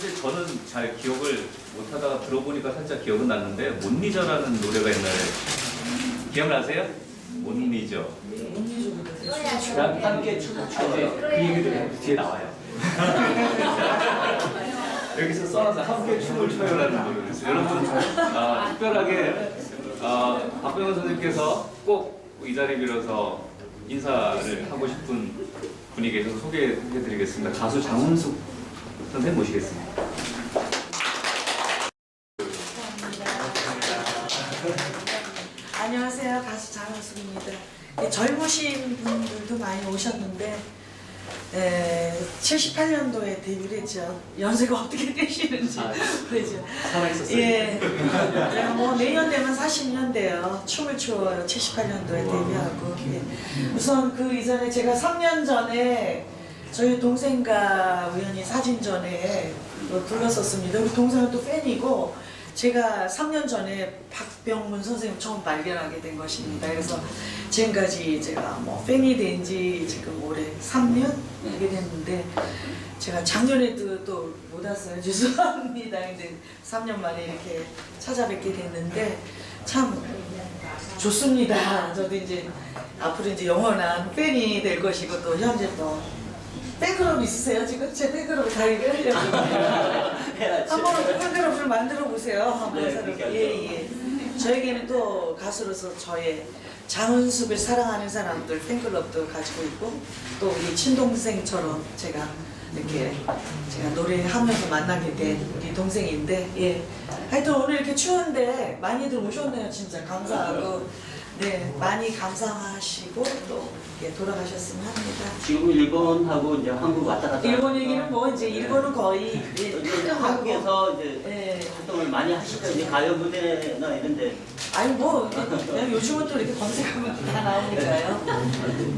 사실 저는 잘 기억을 못하다가 들어보니까 살짝 기억은 났는데 못 잊어라는 노래가 옛날에 기억나세요? 못 잊어. 랑 함께 춤을 춰요. 그 얘기들 뒤에 나와요. 여기서 써놔서 함께 춤을 춰요라는 노래를 했어요. 여러분 아, 특별하게 아, 박병원 선생님께서 꼭 이 자리 빌어서 인사를 하고 싶은 분이 계셔서 소개해드리겠습니다. 가수 장훈숙 선생님 모시겠습니다. 안녕하세요. 가수 장은숙입니다. 예, 젊으신 분들도 많이 오셨는데 에, 78년도에 데뷔를 했죠. 연세가 어떻게 되시는지 아, 그죠? 살아있었어요. 예. 제가 뭐 내년 되면 40년 돼요. 춤을 추어요. 78년도에 데뷔하고. 예. 우선 그 이전에 제가 3년 전에 저희 동생과 우연히 사진전에 또 불렀었습니다. 우리 동생은 또 팬이고 제가 3년 전에 박병문 선생님 처음 발견하게 된 것입니다. 그래서 지금까지 제가 뭐 팬이 된 지 지금 올해 3년 되게 됐는데 제가 작년에도 또 못 왔어요. 죄송합니다. 근데 3년 만에 이렇게 찾아뵙게 됐는데 참 좋습니다. 저도 이제 앞으로 이제 영원한 팬이 될 것이고 또 현재 또 팬클럽 있으세요? 지금 제 팬클럽 가입을 하려고 한번 팬클럽을 만들어 보세요. 한번 네, 서로. 그렇게 하죠. 예, 예. 저에게는 또 가수로서 저의 장은숙을 사랑하는 사람들 팬클럽도 가지고 있고 또 우리 친동생처럼 제가 이렇게 제가 노래하면서 만나게 된 우리 동생인데 예 하여튼 오늘 이렇게 추운데 많이들 오셨네요 진짜 감사하고 네 많이 감사하시고 또 예, 돌아가셨으면 합니다 지금 일본하고 이제 한국 왔다 갔다. 일본 얘기는 뭐 이제 일본은 거의 예, 이제 한국에서 이제 예. 활동을 많이 하시죠. 이제 가요 무대나 이런데 아니 뭐 그냥 요즘은 또 이렇게 검색하면 다 나오니까요.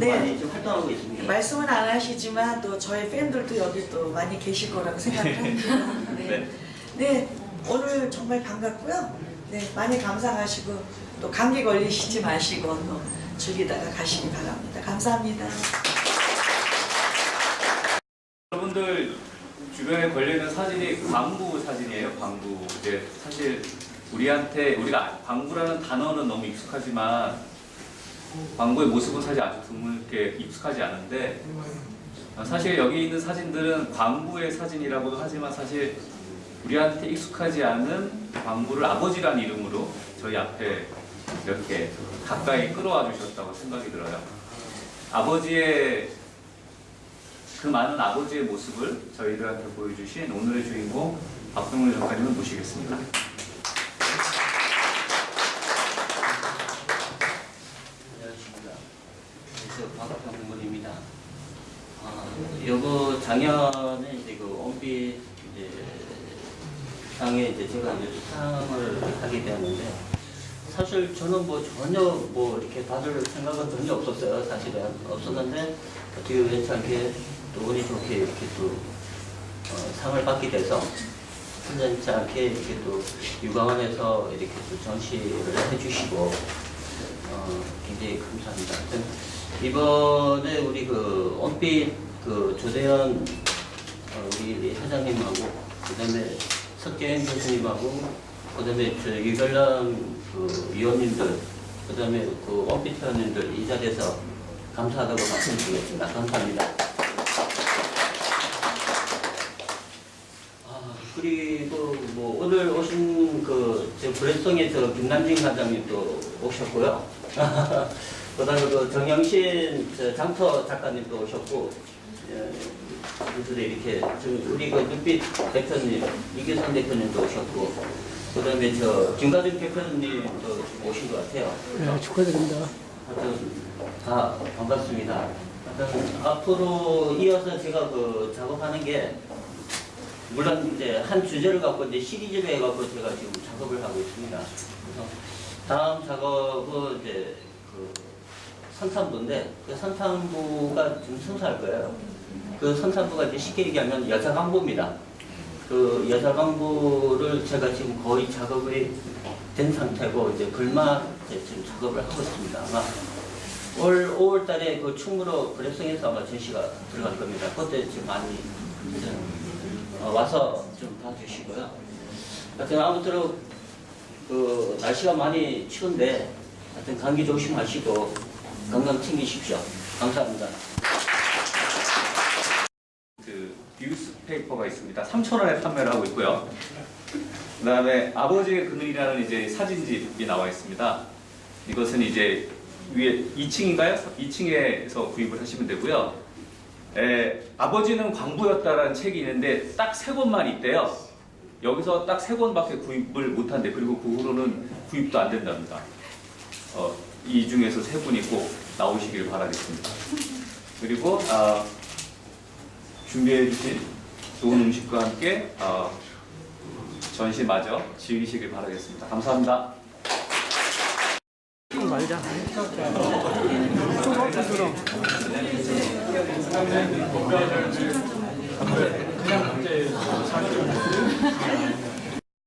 네. 많이 좀 활동하고 있습니다. 말씀은 안 하시지만 또 저희 팬들도 여기 또 많이 계실 거라고 생각합니다. 네. 네. 오늘 정말 반갑고요. 네. 많이 감상하시고 또 감기 걸리시지 마시고 또 즐기다가 가시기 바랍니다. 감사합니다. 여러분들 주변에 걸려 있는 사진이 광부 사진이에요. 광부. 이제 사실 우리한테 우리가 광부라는 단어는 너무 익숙하지만 광부의 모습은 사실 아주 드물게 익숙하지 않은데 어, 사실 여기 있는 사진들은 광부의 사진이라고도 하지만 사실 우리한테 익숙하지 않은 광부를 아버지란 이름으로 저희 앞에 이렇게 가까이 끌어와 주셨다고 생각이 들어요. 아버지의 그 많은 아버지의 모습을 저희들한테 보여주신 오늘의 주인공 박병훈 작가님을 모시겠습니다. 안녕하십니까. 박병문입니다. 아, 요거 작년에 이제 그 온빛 이제 상에 이제 제가 이제 수상을 하게 되었는데 사실 저는 뭐 전혀 뭐 이렇게 받을 생각은 전혀 없었어요. 사실은 없었는데 어떻게 우연찮게 또 운이 좋게 이렇게 또 어, 상을 받게 돼서 혼자지 않게 이렇게 또 유광원에서 이렇게 또 전시를 해주시고 어, 굉장히 감사합니다. 하여튼 이번에 우리 그 온빛 그 조대현 어, 우리 회장님하고 그다음에 석재현 교수님하고 그다음에 저 유결남 그 위원님들 그다음에 그 온빛 회원님들 이 자리에서 감사하다고 말씀드리겠습니다. 감사합니다. 아, 그리고 뭐 오늘 오신 브레송의 저 김남진 관장님도 오셨고요. 그다음에 그 정영신 저 장터 작가님도 오셨고, 예, 그들이 이렇게 저 우리 그 눈빛 대표님 이규선 대표님도 오셨고, 그다음에 저 김가준 대표님도 오신 것 같아요. 네, 축하드립니다. 하여튼 다 반갑습니다. 하여튼 앞으로 이어서 제가 그 작업하는 게 물론 이제 한 주제를 갖고 이제 시리즈로 해갖고 제가 지금 작업을 하고 있습니다. 그래서 다음 작업은 이제 그 선탄부인데 그 선탄부가 지금 선사할 거예요. 그 선탄부가 이제 쉽게 얘기하면 여자 강부입니다. 그 여자 강부를 제가 지금 거의 작업이 된 상태고 이제 이제 지금 작업을 하고 있습니다. 아마 올 5월 달에 그 충무로 그래성에서 아마 전시가 들어갈 겁니다. 그때 지금 많이 어, 와서 좀 봐주시고요. 하여튼 아무쪼록 그 날씨가 많이 추운데 하여튼 감기 조심하시고 건강 챙기십시오. 감사합니다. 그 뉴스페이퍼가 있습니다. 3,000원에 판매를 하고 있고요. 그 다음에 아버지의 그늘이라는 이제 사진집이 나와 있습니다. 이것은 이제 위에 2층인가요? 2층에서 구입을 하시면 되고요. 에, 아버지는 광부였다라는 책이 있는데 딱 세 권만 있대요. 여기서 딱 세 권밖에 구입을 못한대. 그리고 그 후로는 구입도 안 된답니다. 어, 이 중에서 세 분이 꼭 나오시길 바라겠습니다. 그리고 아, 준비해 주신 좋은 음식과 함께 어, 전시마저 즐기시길 바라겠습니다. 감사합니다. 그냥